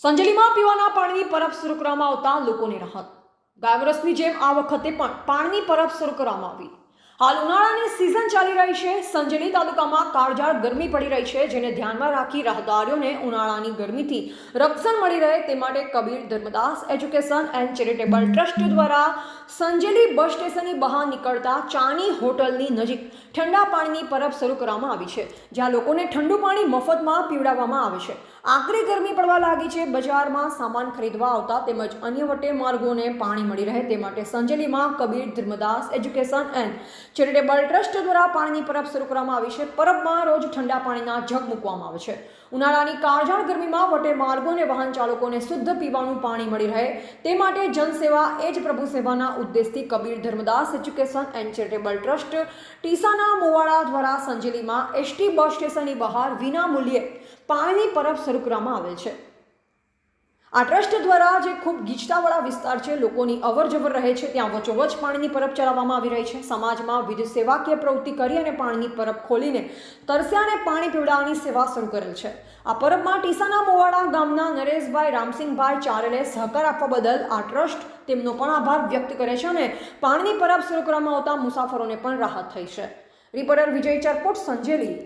સંજેલીમાં પીવાના પાણીની પરબ શરૂ કરવામાં આવતા લોકોને રાહત. ગાયવરસની જેમ આ વખતે પણ પાણીની પરબ શરૂ કરવામાં આવી. હાલ ઉનાળાની સિઝન ચાલી રહી છે. સંજલી તાલુકામાં કાળઝાળ ગરમી પડી રહી છે, જેને ધ્યાનમાં રાખી રાહદારીઓને ઉનાળાની ગરમીથી રક્ષણ મળી રહે તે માટે Kabir Dharmdas education and charitable trust દ્વારા સંજેલી બસ સ્ટેશનની બહાર નીકળતા ચાની હોટલની નજીક ઠંડા પાણીની પરબ શરૂ કરવામાં આવી છે, જ્યાં લોકોને ઠંડુ પાણી મફતમાં પીવડાવવામાં આવે છે. આકરી ગરમી પડવા લાગી છે, બજારમાં સામાન ખરીદવા આવતા તેમજ અન્ય વટે માર્ગોને પાણી મળી રહે તે માટે સંજેલીમાં Kabir Dharmdas education and charitable trust દ્વારા પાણીની પરબ શરૂ કરવામાં આવી છે. પરબમાં રોજ ઠંડા પાણીના જગ મૂકવામાં આવે છે. ઉનાળાની કાળઝાળ ગરમીમાં વટે માર્ગોને વાહન ચાલકોને શુદ્ધ પીવાનું પાણી મળી રહે તે માટે જનસેવા એ જ પ્રભુ સેવાના ઉદ્દેશથી Kabir Dharmdas education and charitable trust ટીસાના મોવાડા દ્વારા સંજેલીમાં એસટી બસ સ્ટેશનની બહાર વિના મૂલ્યે પાણીની પરબ શરૂ કરવામાં આવેલ છે. આ ટ્રસ્ટ દ્વારા જે ખૂબ ગીચતાવાળા વિસ્તાર છે, લોકોની અવર જવર રહે છે, ત્યાં વચોવચ પાણીની પરબ ચલાવવામાં આવી રહી છે. સમાજમાં વિવિધ સેવાકીય પ્રવૃત્તિ કરી અને પાણીની પરબ ખોલીને તરસ્યાને પાણી પીવડાવવાની સેવા શરૂ કરેલ છે. આ પરબમાં ટીસાના મોવાડા ગામના નરેશભાઈ, રામસિંહભાઈ ચારેલે સહકાર આપવા બદલ આ ટ્રસ્ટ તેમનો પણ આભાર વ્યક્ત કરે છે અને પાણીની પરબ શરૂ કરવામાં આવતા મુસાફરોને પણ રાહત થઈ છે. રિપોર્ટર વિજય ચરપોટ, સંજેલી.